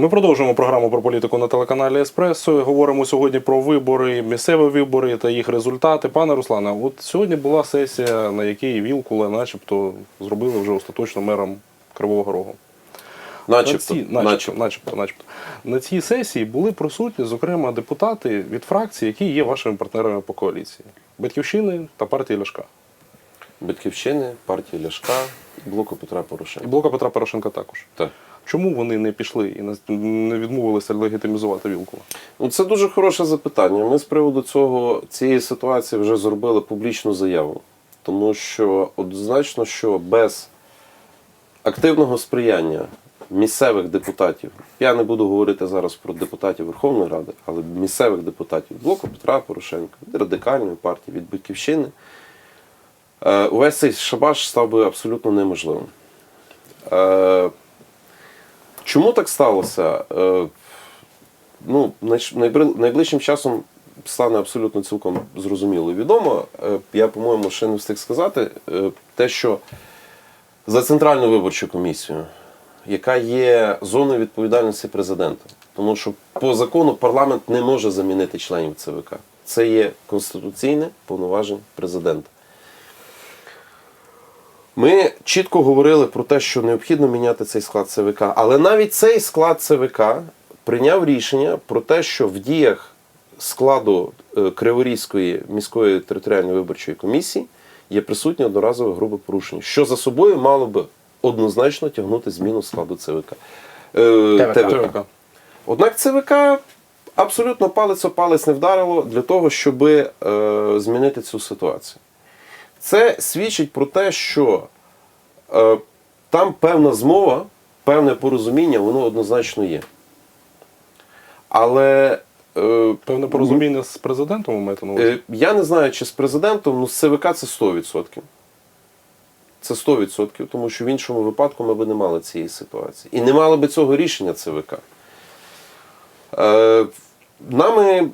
Ми продовжуємо програму про політику на телеканалі Еспресо. Говоримо сьогодні про вибори, місцеві вибори та їх результати. Пане Руслане, от сьогодні була сесія, на якій Вілкула, начебто, зробили вже остаточно мером Кривого Рогу. Начебто, на цій, начебто, начебто, начебто. На цій сесії були присутні, зокрема, депутати від фракцій, які є вашими партнерами по коаліції: Батьківщини та партії Ляшка. Батьківщини, партії Ляшка, блоку Петра І Порошенка. блока Петра Порошенка також. Так. Чому вони не пішли і не- відмовилися легітимізувати Вілкула? Ну, це дуже хороше запитання. Ми з приводу цього цієї ситуації вже зробили публічну заяву. Тому що однозначно, що без активного сприяння місцевих депутатів, я не буду говорити зараз про депутатів Верховної Ради, але місцевих депутатів блоку Петра Порошенка, від радикальної партії, від Батьківщини, е, увесь цей шабаш став би абсолютно неможливим. Чому так сталося? Е, ну, найближчим часом стане абсолютно цілком зрозуміло і відомо. Е, Я, по-моєму, ще не встиг сказати е, те, що за Центральну виборчу комісію, яка є зоною відповідальності президента. Тому що по закону парламент не може замінити членів ЦВК. Це є конституційне повноваження президента. Ми чітко говорили про те, що необхідно міняти цей склад ЦВК. Але навіть цей склад ЦВК прийняв рішення про те, що в діях складу е, Криворізької міської територіальної виборчої комісії є присутнє одноразове грубе порушення, що за собою мало би однозначно тягнути зміну складу ЦВК. Е, ТВК. ТВК. Однак ЦВК абсолютно палець о палець не вдарило для того, щоб е, змінити цю ситуацію. Це свідчить про те, що е, там певна змова, певне порозуміння, воно однозначно є. Але е, Певне порозуміння з президентом ви маєте на увазі? Е, Я не знаю, чи з президентом, ну з ЦВК це 100%. Це 100%, тому що в іншому випадку ми б не мали цієї ситуації. І не мали би цього рішення ЦВК. Е, Нами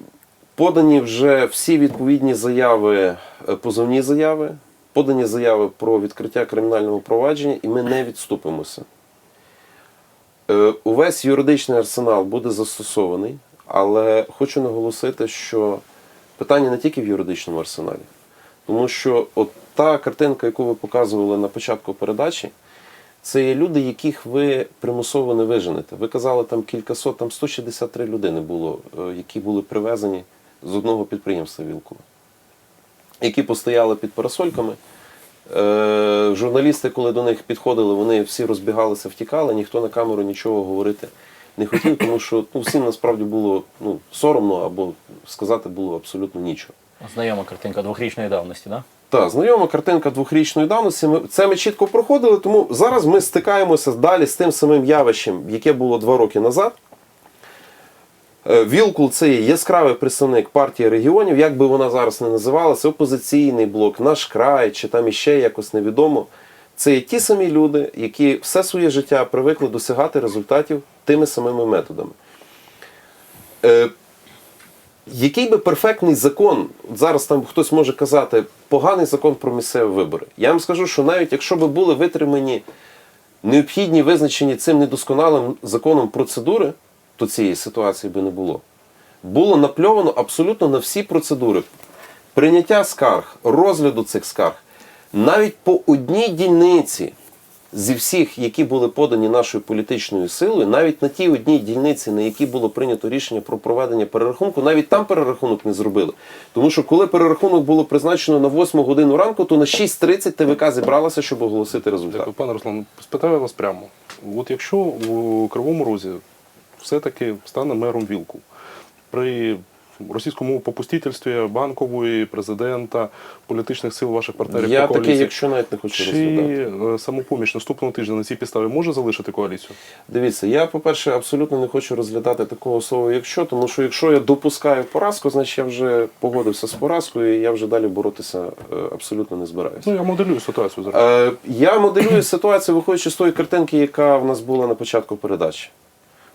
подані вже всі відповідні заяви, е, позовні заяви, подані заяви про відкриття кримінального провадження, і ми не відступимося. Е, Увесь юридичний арсенал буде застосований, але хочу наголосити, що питання не тільки в юридичному арсеналі. Тому що от та картинка, яку ви показували на початку передачі, це є люди, яких ви примусово не виженете. Ви казали, там кількасот, там 163 людини було, е, які були привезені з одного підприємства Вілкова, які постояли під парасольками. Е, журналісти, коли до них підходили, вони всі розбігалися, втікали, ніхто на камеру нічого говорити не хотів, тому що ну, всім насправді було ну, соромно або сказати було абсолютно нічого. Знайома картинка двохрічної давності, так? Так, знайома картинка двохрічної давності. Ми, це ми чітко проходили, тому зараз ми стикаємося далі з тим самим явищем, яке було два роки назад. Е, Вілкул це яскравий представник партії регіонів, як би вона зараз не називалася, опозиційний блок, наш край, чи там іще якось невідомо. Це є ті самі люди, які все своє життя привикли досягати результатів тими самими методами. Е, який би перфектний закон, зараз там хтось може казати, поганий закон про місцеві вибори. Я вам скажу, що навіть якщо би були витримані необхідні визначені цим недосконалим законом процедури, то цієї ситуації би не було. Було напльовано абсолютно на всі процедури. Прийняття скарг, розгляду цих скарг, навіть по одній дільниці зі всіх, які були подані нашою політичною силою, навіть на тій одній дільниці, на якій було прийнято рішення про проведення перерахунку, навіть там перерахунок не зробили. Тому що коли перерахунок було призначено на 8 годину ранку, то на 6.30 ТВК зібралася, щоб оголосити результат. Дякую, пане Руслан, спитаю вас прямо. От якщо у Кривому Розі все-таки стане мером Вілку при російському попустительстві банкової, президента, політичних сил ваших партнерів Я таке, якщо навіть не хочу чи розглядати. е, самопоміч наступного тижня на цій підставі може залишити коаліцію? Дивіться, я, по-перше, абсолютно не хочу розглядати такого слова, якщо, тому що якщо я допускаю поразку, значить я вже погодився з поразкою, і я вже далі боротися е, абсолютно не збираюся. Ну я моделюю ситуацію зараз. Е, я моделюю ситуацію, виходячи з тої картинки, яка в нас була на початку передачі.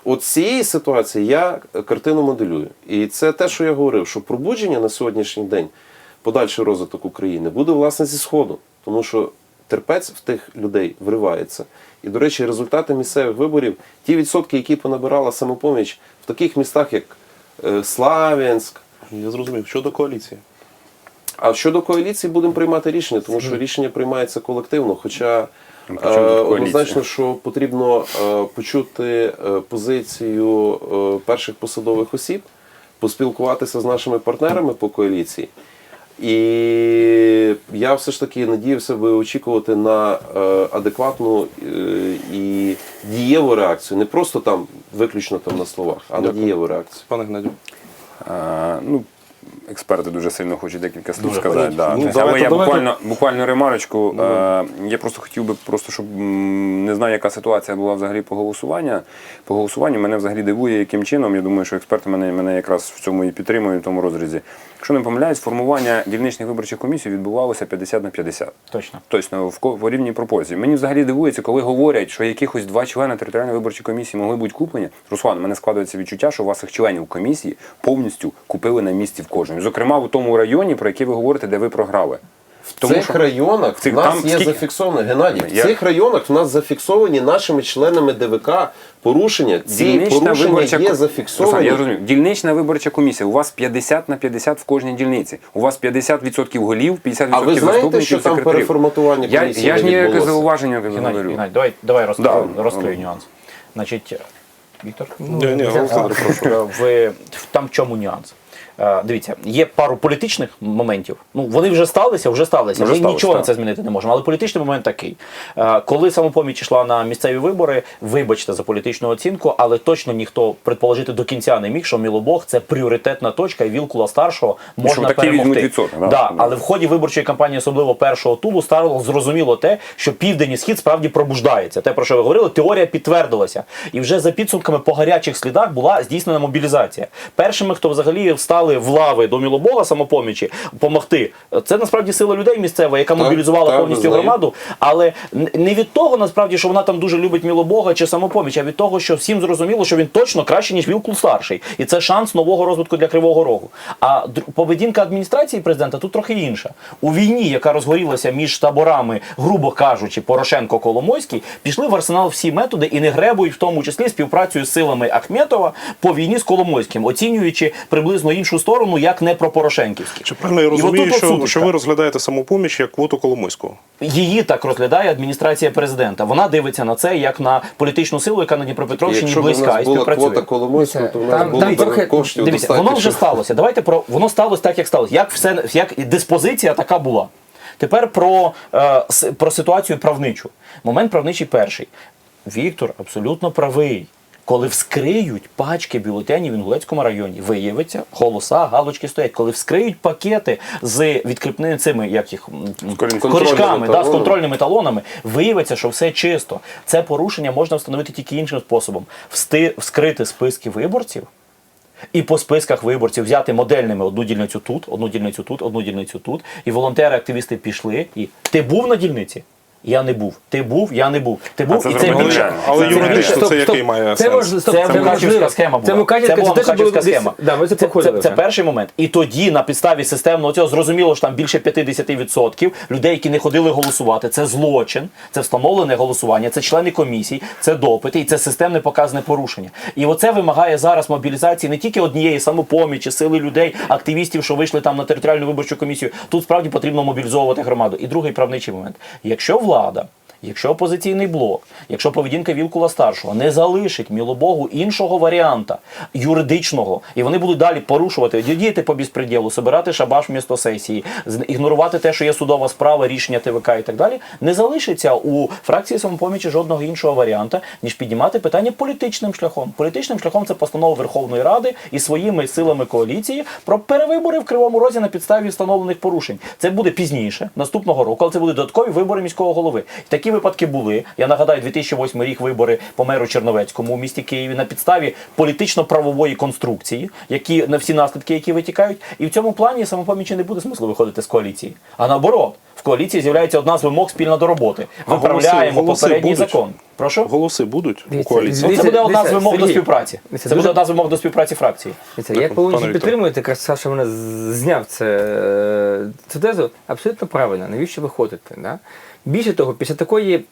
От цієї ситуації я картину моделюю. І це те, що я говорив, що пробудження на сьогоднішній день, подальший розвиток України, буде власне зі Сходу. Тому що терпець в тих людей вривається. І, до речі, результати місцевих виборів, ті відсотки, які понабирала самопоміч в таких містах, як е, Слав'янськ. Я зрозумів. Щодо коаліції. А щодо коаліції будемо приймати рішення, тому що рішення приймається колективно. Хоча Ну, е, тут коаліція? однозначно, що потрібно е, почути е, позицію перших посадових осіб, поспілкуватися з нашими партнерами по коаліції. І я все ж таки надіявся би очікувати на е, адекватну е, і дієву реакцію, не просто там виключно там на словах, а на дієву реакцію. Пане Геннадію. Ну, експерти дуже сильно хочуть декілька слів Дуже сказати. Да. Ну, Але я давайте. буквально, буквально ремарочку. Е, я просто хотів би, просто, щоб м, не знаю, яка ситуація була взагалі по голосуванню. По голосуванню мене взагалі дивує, яким чином. Я думаю, що експерти мене, мене якраз в цьому і підтримують, в тому розрізі. Якщо не помиляюсь, формування дільничних виборчих комісій відбувалося 50 на 50. Точно. Точно в ко- по рівній пропозиції. Мені взагалі дивується, коли говорять, що якихось два члени територіальної виборчої комісії могли бути куплені. Руслан, у мене складається відчуття, що ваших членів комісії повністю купили на місці в кожному. Зокрема, в тому районі, про який ви говорите, де ви програли. В цих районах в цих- нас там є скільки- зафіксовано Геннадій. В цих районах в нас зафіксовані нашими членами ДВК порушення. Ці Дільнична порушення виборча є зафіксовані. Руслан, я розумію. Дільнична виборча комісія. У вас 50 на 50 в кожній дільниці. У вас 50% голів, 50% А ви знаєте, що там секретарів. переформатування Я, комісії я ж ніяке зауваження не Геннадій, говорю. Геннадій, давай, давай розкрию, Да. розкрию нюанс. Значить, Віктор? Ні, ні, Олександр, прошу. Е, В, там в чому нюанс? Е, Дивіться, є пару політичних моментів. Ну вони вже сталися, вже сталися. Вже Ми сталося, нічого на це змінити не можемо. Але політичний момент такий: Е, коли самопоміч йшла на місцеві вибори, вибачте за політичну оцінку, але точно ніхто предположити до кінця не міг, що Мілобог це пріоритетна точка, і Вілкула старшого можна такі перемогти. відсоток, да. Да, але в ході виборчої кампанії, особливо першого тулу, стало зрозуміло те, що південь і схід справді пробуждається. Те, про що ви говорили, теорія підтвердилася. І вже за підсумками по гарячих слідах була здійснена мобілізація. Першими, хто взагалі встали в лави до Мілобога самопомічі, помогти, це насправді сила людей місцева, яка Так, мобілізувала так, повністю громаду. Але не від того, насправді, що вона там дуже любить Мілобога чи самопоміч, а від того, що всім зрозуміло, що він точно краще, ніж Вілкул старший. І це шанс нового розвитку для Кривого Рогу. А поведінка адміністрації президента тут трохи інша. У війні, яка розгорілася між таборами, грубо кажучи, Порошенко Коломойський, пішли в арсенал всі методи і не гребують, в тому числі співпрацею з силами Ахметова по війні з Коломойським, оцінюючи приблизно іншу сторону, як не про Порошенківські. Чи правильно я І розумію, отут от що, що ви розглядаєте самопоміч як квоту Коломойського? Її так розглядає адміністрація президента. Вона дивиться на це як на політичну силу, яка на Дніпропетровщині Якщо близька нас і була співпрацює. квота Коломойського, то в нас Там- було там трохи- коштів Дивіться, достатньо. воно вже сталося. Давайте про воно сталося так, як сталося. Як все як диспозиція така була. Тепер про, е, про ситуацію правничу. Момент правничий перший. Віктор абсолютно правий. Коли вскриють пачки бюлетенів в Інгулецькому районі, виявиться, голоса, галочки стоять. Коли вскриють пакети з відкріпними цими, як їх корішками, да, з контрольними талонами, виявиться, що все чисто. Це порушення можна встановити тільки іншим способом: Всти, вскрити списки виборців. І по списках виборців взяти модельними одну дільницю тут, одну дільницю тут, одну дільницю тут. І волонтери, активісти пішли. І ти був на дільниці? Я не був. Ти був, я не був. Ти був, це і це більше. Але це юридично це який стоп. має Це сенс? Стоп, це це Мукачівська схема була. Це Мукачівська, це була це Мукачівська схема. Да, ми це це, це, це перший момент. І тоді на підставі системного цього зрозуміло, що там більше 50% людей, які не ходили голосувати. Це злочин, це встановлене голосування, це члени комісій, це допити і це системне показане порушення. І оце вимагає зараз мобілізації не тільки однієї самопомічі, сили людей, активістів, що вийшли там на територіальну виборчу комісію. Тут справді потрібно мобілізовувати громаду. І другий правничий момент. Якщо abençoada. Якщо опозиційний блок, якщо поведінка Вілкула старшого не залишить Мілобогу іншого варіанта юридичного, і вони будуть далі порушувати, діяти по безпреділу, собирати шабаш вмісто сесії, ігнорувати те, що є судова справа, рішення ТВК і так далі, не залишиться у фракції самопомічі жодного іншого варіанта, ніж піднімати питання політичним шляхом. Політичним шляхом це постанова Верховної Ради і своїми силами коаліції про перевибори в Кривому Розі на підставі встановлених порушень. Це буде пізніше, наступного року, але це будуть додаткові вибори міського голови. І такі випадки були. Я нагадаю, 2008 рік вибори по меру Черновецькому у місті Києві на підставі політично-правової конструкції, які на всі наслідки, які витікають. І в цьому плані самопомічі не буде смислу виходити з коаліції. А наоборот, в коаліції з'являється одна з вимог спільна до роботи. Виправляємо попередній закон. Прошу. Голоси будуть у коаліції? Це буде одна з вимог до співпраці. Це буде одна з вимог до співпраці фракції. Дивіться, Так, я пане повністю Вікторе. підтримую, якраз Саша мене зняв це, е, цю тезу. Абсолютно правильно. Навіщо ви ходите? Да? Більше того, після такої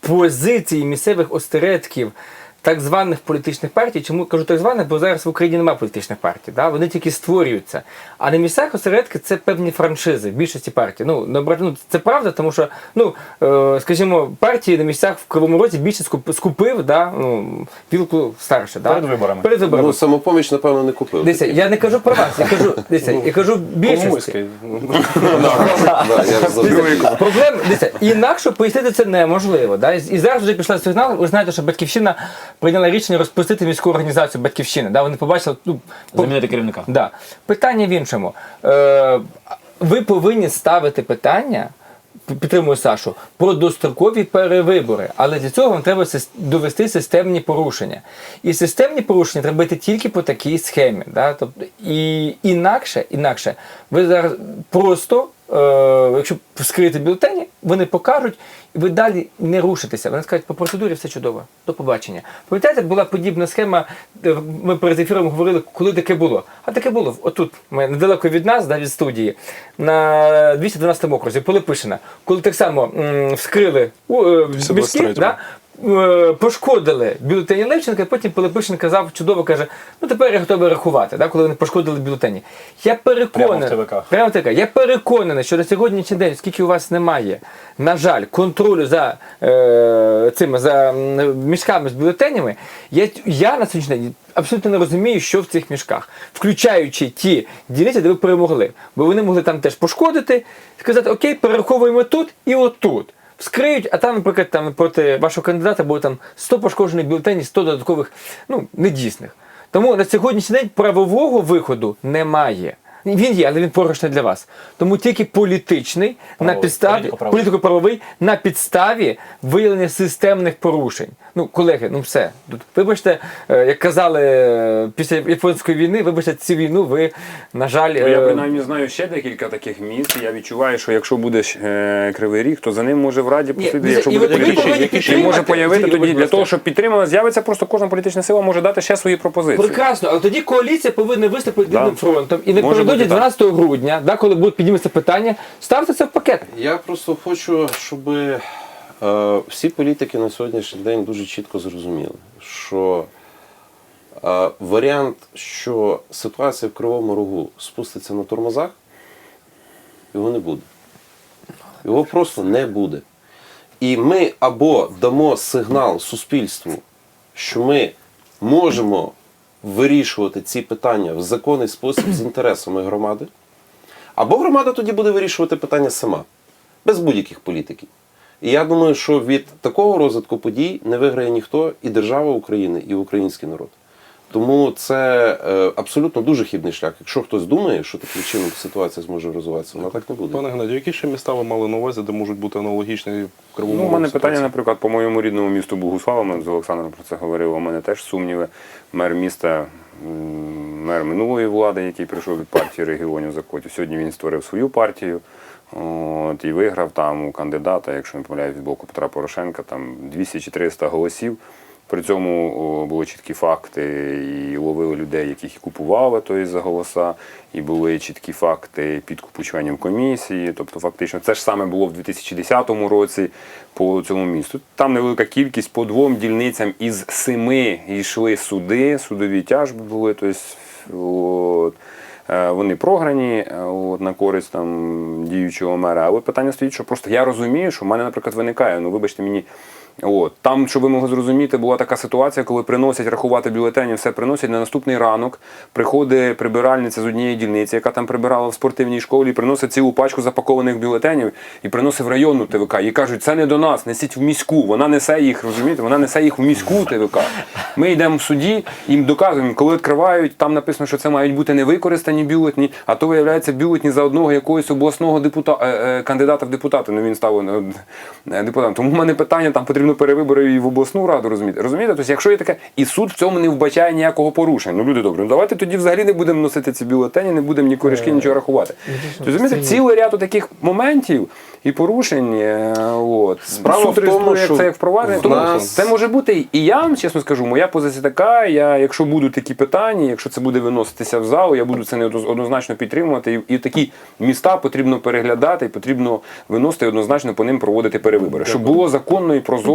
позиції місцевих осередків так званих політичних партій, чому кажу так званих, бо зараз в Україні немає політичних партій, да? вони тільки створюються. А на місцях осередки це певні франшизи в більшості партій. Ну, ну, це правда, тому що, ну, е, скажімо, партії на місцях в Кривому Розі більше скуп- скупив, да? ну, вілку старше. Да? Перед виборами. Перед виборами. Ну, самопоміч, напевно, не купив. Дивіться, я не кажу про вас, я кажу, дивіться, я кажу більшості. Я забув. Проблем, дивіться, інакше пояснити це неможливо. Да? І зараз вже пішла сигнал. Ви знаєте, що Батьківщина прийняла рішення розпустити міську організацію Батьківщини. Да? Вони побачили, ну, по- Замінити керівника. Да. Питання в іншому. Е, ви повинні ставити питання. Підтримую Сашу про дострокові перевибори, але для цього вам треба довести системні порушення. І системні порушення треба йти тільки по такій схемі. Да? Тобто, і інакше, інакше, ви зараз просто, е, якщо вскрити бюлетені, вони покажуть, ви далі не рушитеся. Вони скажуть, по процедурі все чудово. До побачення. Пам'ятаєте, була подібна схема, ми перед ефіром говорили, коли таке було. А таке було отут, ми недалеко від нас, да, від студії, на 212 окрузі, Пилипишина. Коли так само м, вскрили у, е, 223-му. да, пошкодили бюлетені Левченка, і потім Пилипишин казав, чудово каже, ну тепер я готовий рахувати, да, коли вони пошкодили бюлетені. Я переконаний, Прямо в ТВК. Прямо в ТВК. Я переконаний, що на сьогоднішній день, оскільки у вас немає, на жаль, контролю за е, цими за мішками з бюлетенями, я, я на сьогоднішній день абсолютно не розумію, що в цих мішках, включаючи ті дільниці, де ви перемогли. Бо вони могли там теж пошкодити, сказати, окей, перераховуємо тут і отут. Вскриють, а там, наприклад, там проти вашого кандидата було там 100 пошкоджених бюлетенів, 100 додаткових, ну, недійсних. Тому на сьогоднішній день правового виходу немає. Він є, але він поруч для вас. Тому тільки політичний на підставі політико-правовий. політико-правовий на підставі виявлення системних порушень. Ну, колеги, ну все. Тут, вибачте, е, як казали е, після японської війни, вибачте, цю війну ви, на жаль, Ну, Я е, принаймні знаю ще декілька таких міст. Я відчуваю, що якщо буде кривий ріг, то за ним може в раді послідити. Ні, Якщо буде політичний, може появити тоді для того, щоб підтримала, з'явиться просто кожна політична сила може дати ще свої пропозиції. Прекрасно, але тоді коаліція повинна виступити Да. фронтом і бути так. 12 грудня, да, коли будуть підніматися питання, ставте це в пакет. Я просто хочу, щоб всі політики на сьогоднішній день дуже чітко зрозуміли, що е, варіант, що ситуація в Кривому Рогу спуститься на тормозах, його не буде. Його просто не буде. І ми або дамо сигнал суспільству, що ми можемо вирішувати ці питання в законний спосіб з інтересами громади, або громада тоді буде вирішувати питання сама, без будь-яких політиків. І я думаю, що від такого розвитку подій не виграє ніхто і держава України, і український народ. Тому це е, абсолютно дуже хибний шлях. Якщо хтось думає, що таким чином ситуація зможе розвиватися, вона так не буде. Пане Геннадію, які ще міста ви мали на увазі, де можуть бути аналогічні в кривому Ну, у мене Розі питання, наприклад, по моєму рідному місту Богуслава, ми з Олександром про це говорили. У мене теж сумніви. Мер міста, мер минулої влади, який прийшов від партії регіонів Закотів. Сьогодні він створив свою партію. От, і виграв там у кандидата, якщо не помиляюсь, від боку Петра Порошенка, там 200 чи 300 голосів. При цьому були чіткі факти, і ловили людей, яких і купували то за голоса, і були чіткі факти підкупу членів комісії. Тобто, фактично, це ж саме було в 2010 році по цьому місту. Там невелика кількість по двом дільницям із семи йшли суди, судові тяжби були. Тобто, от, вони програні е, от, на користь там, діючого мера. Але питання стоїть, що просто я розумію, що в мене, наприклад, виникає. Ну, вибачте мені. От. Там, щоб ви могли зрозуміти, була така ситуація, коли приносять рахувати бюлетені, все приносять на наступний ранок. Приходить прибиральниця з однієї дільниці, яка там прибирала в спортивній школі, приносить цілу пачку запакованих бюлетенів і приносить в районну ТВК. Їй кажуть, це не до нас, несіть в міську. Вона несе їх, розумієте, вона несе їх в міську ТВК. Ми йдемо в суді, їм доказуємо, коли відкривають, там написано, що це мають бути невикористані бюлетні, а то виявляється бюлетні за одного якогось обласного депутата, кандидата в депутати. Ну він став е, депутатом. Тому в мене питання там потрібно. Потрібно перевибори і в обласну раду, розумієте? Розумієте? Тобто, якщо є таке, і суд в цьому не вбачає ніякого порушення. Ну, люди добрі, ну давайте тоді взагалі не будемо носити ці бюлетені, не будемо ні корішки, нічого рахувати. Тобто, розумієте, цілий ряд таких моментів і порушень. е, От. Справа суд в тому, як що це як впровадження. Тому нас- це може бути і я вам чесно скажу, моя позиція така. Я, якщо будуть такі питання, якщо це буде виноситися в зал, я буду це не однозначно підтримувати. І, і такі міста потрібно переглядати, і потрібно виносити і однозначно по ним проводити перевибори, щоб було законно і прозоро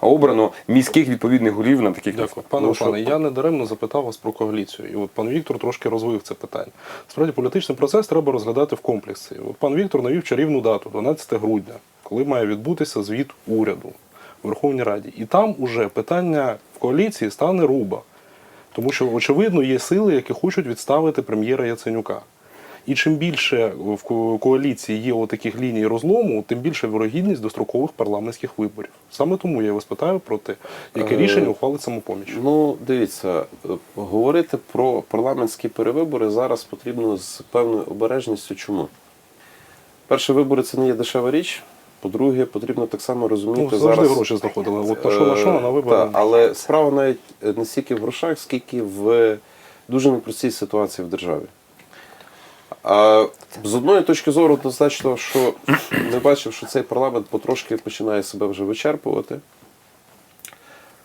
обрано міських відповідних голів на таких Дякую. Пане Ну, що? Я не даремно запитав вас про коаліцію. І от пан Віктор трошки розвив це питання. Справді, політичний процес треба розглядати в комплексі. От пан Віктор навів чарівну дату, 12 грудня, коли має відбутися звіт уряду в Верховній Раді. І там уже питання в коаліції стане руба. Тому що, очевидно, є сили, які хочуть відставити прем'єра Яценюка. І чим більше в коаліції є таких ліній розлому, тим більше вирогідність дострокових парламентських виборів. Саме тому я вас питаю про те, яке Е, рішення ухвалить самопоміч. Ну, дивіться, е, говорити про парламентські перевибори зараз потрібно з певною обережністю. Чому? Перше, вибори це не є дешева річ. По-друге, потрібно так само розуміти Ну, завжди зараз. гроші знаходили. От на що на що, на Е, вибори. та, але справа навіть е, не стільки в грошах, скільки в дуже непростій ситуації в державі. А з одної точки зору, однозначно, що ми бачимо, що цей парламент потрошки починає себе вже вичерпувати.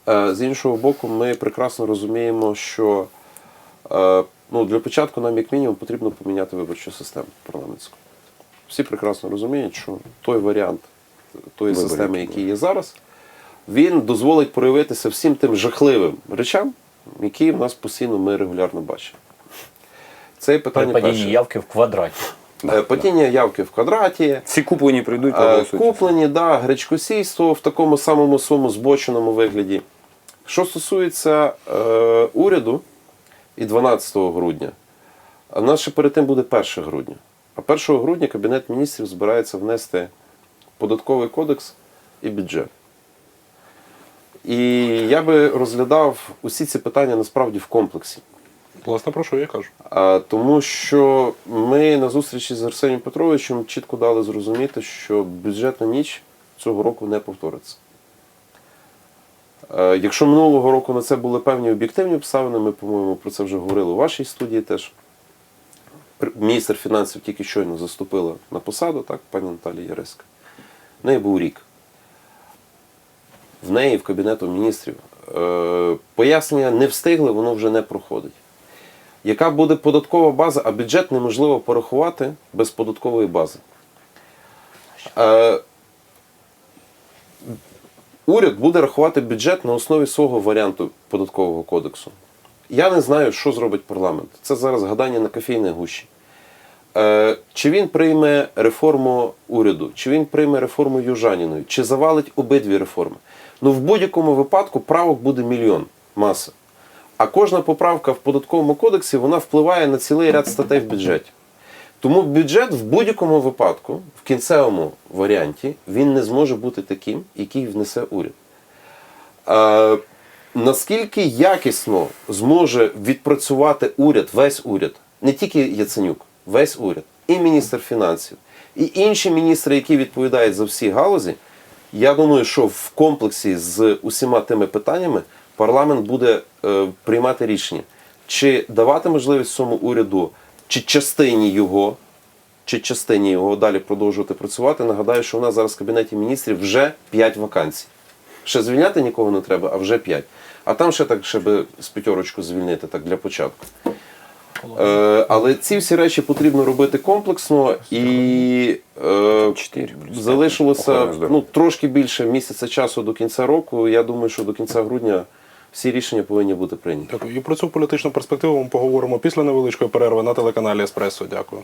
Е, З іншого боку, ми прекрасно розуміємо, що е, ну, для початку нам, як мінімум, потрібно поміняти виборчу систему парламентську. Всі прекрасно розуміють, що той варіант тої Виборів, системи, який є зараз, він дозволить проявитися всім тим жахливим речам, які в нас постійно ми регулярно бачимо. Це є При питання падінні перше. явки в квадраті. Е, Падіння явки в квадраті, Всі куплені прийдуть, Е, проголосують. Куплені, да, гречкосійство в такому самому своєму збоченому вигляді. Що стосується е, уряду і 12 грудня, а в нас ще перед тим буде 1 грудня. А 1 грудня Кабінет міністрів збирається внести податковий кодекс і бюджет. І я би розглядав усі ці питання насправді в комплексі. Власне, про що я кажу. А, Тому що ми на зустрічі з Арсенієм Петровичем чітко дали зрозуміти, що бюджетна ніч цього року не повториться. Якщо минулого року на це були певні об'єктивні обставини, ми, по-моєму, про це вже говорили у вашій студії теж. Міністр фінансів тільки щойно заступила на посаду, так, пані Наталія Яреська. В неї був рік. В неї в Кабінету міністрів е, пояснення не встигли, воно вже не проходить. Яка буде податкова база, а бюджет неможливо порахувати без податкової бази. Е, уряд буде рахувати бюджет на основі свого варіанту податкового кодексу. Я не знаю, що зробить парламент. Це зараз гадання на кофейній гущі. Е, чи він прийме реформу уряду, чи він прийме реформу Южаніної, чи завалить обидві реформи. Ну, в будь-якому випадку правок буде мільйон маса. А кожна поправка в податковому кодексі вона впливає на цілий ряд статей в бюджеті. Тому бюджет в будь-якому випадку, в кінцевому варіанті, він не зможе бути таким, який внесе уряд. Е, наскільки якісно зможе відпрацювати уряд, весь уряд, не тільки Яценюк, весь уряд, і міністр фінансів, і інші міністри, які відповідають за всі галузі, я думаю, що в комплексі з усіма тими питаннями парламент буде е, приймати рішення, чи давати можливість цьому уряду, чи частині його, чи частині його далі продовжувати працювати. Нагадаю, що у нас зараз в кабінеті міністрів вже 5 вакансій. Ще звільняти нікого не треба, а вже 5. А там ще так, ще би з п'ятерочку звільнити так для початку. Е, але ці всі речі потрібно робити комплексно і е, залишилося ну, трошки більше місяця часу до кінця року. Я думаю, що до кінця грудня всі рішення повинні бути прийняті. Дякую. І про цю політичну перспективу ми поговоримо після невеличкої перерви на телеканалі Еспресо. Дякую.